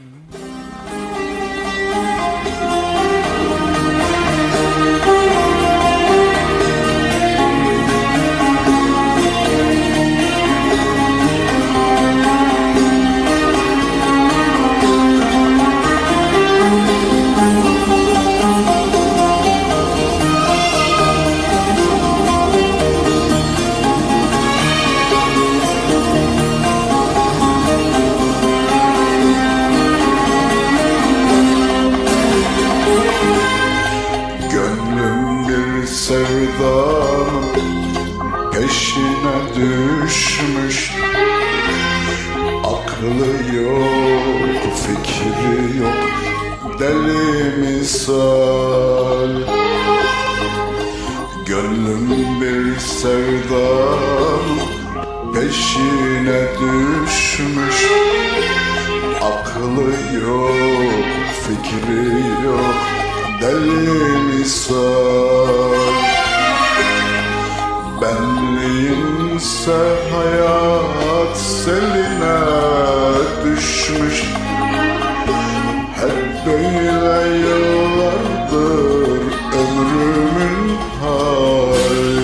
Gönlüm sevdanın peşine düşmüş. Aklı yok, fikri yok, deli misal. Gönlüm bir sevdanın peşine düşmüş. Aklı yok, fikri yok, deli misal Benliğimse hayat seline düşmüş. Hep böyle yıllardır ömrümün hali.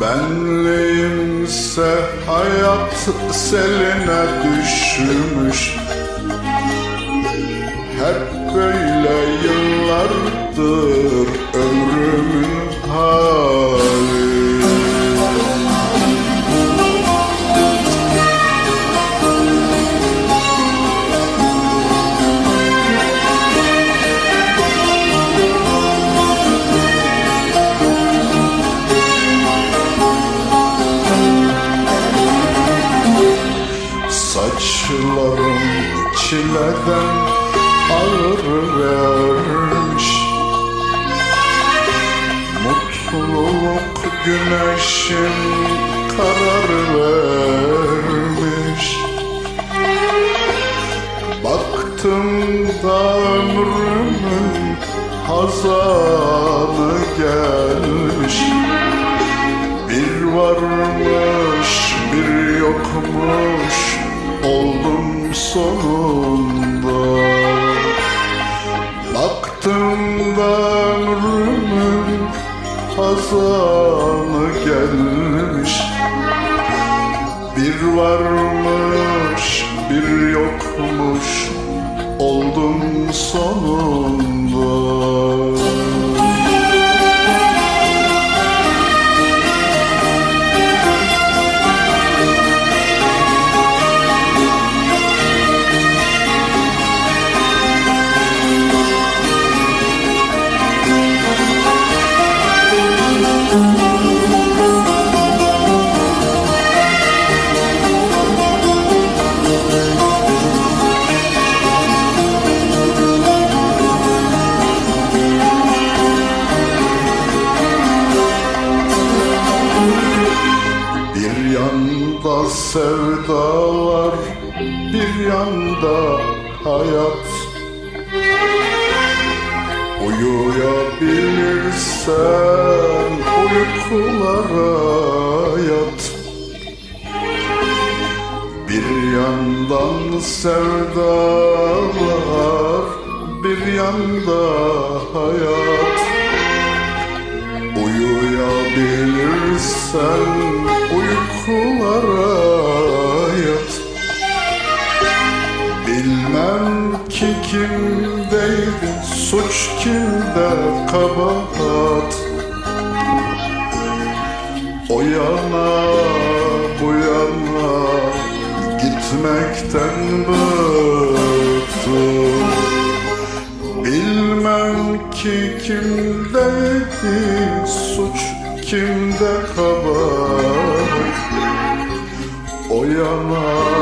Benliğimse hayat seline düşmüş Hep böyle yıllardır ömrümün hali. Saçlarım çileden vermiş. Mutluluk güneşim karar vermiş. Baktım da ömrümün hazanı gelmiş. Bir varmış bir yokmuş oldum sonunda Baktım da ömrümün hazanı gelmiş. Bir varmış bir yokmuş. Oldum sonunda sevdalar, bir yanda hayat. Uyuyabilirsen uykulara yat. Bir yandan sevdalar, bir yanda hayat. Uyuyabilirsen ki kimdeydi? Suç kimde? Kabahat. O yana bu yana gitmekten bıktım. Bilmem ki kimdeydi? Suç kimde? Kabahat. O yana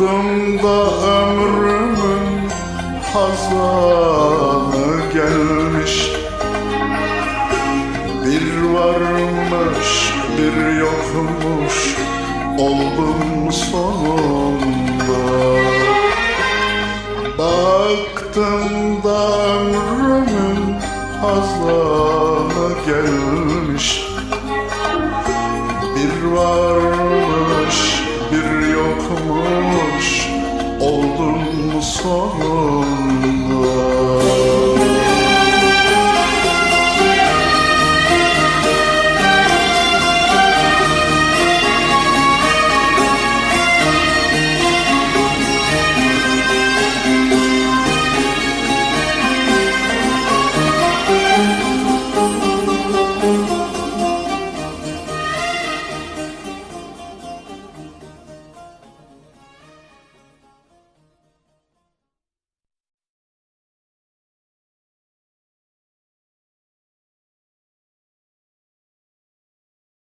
Baktım da ömrümün hazanı gelmiş. Bir varmış bir yokmuş oldum sonunda. Baktım da ömrümün hazanı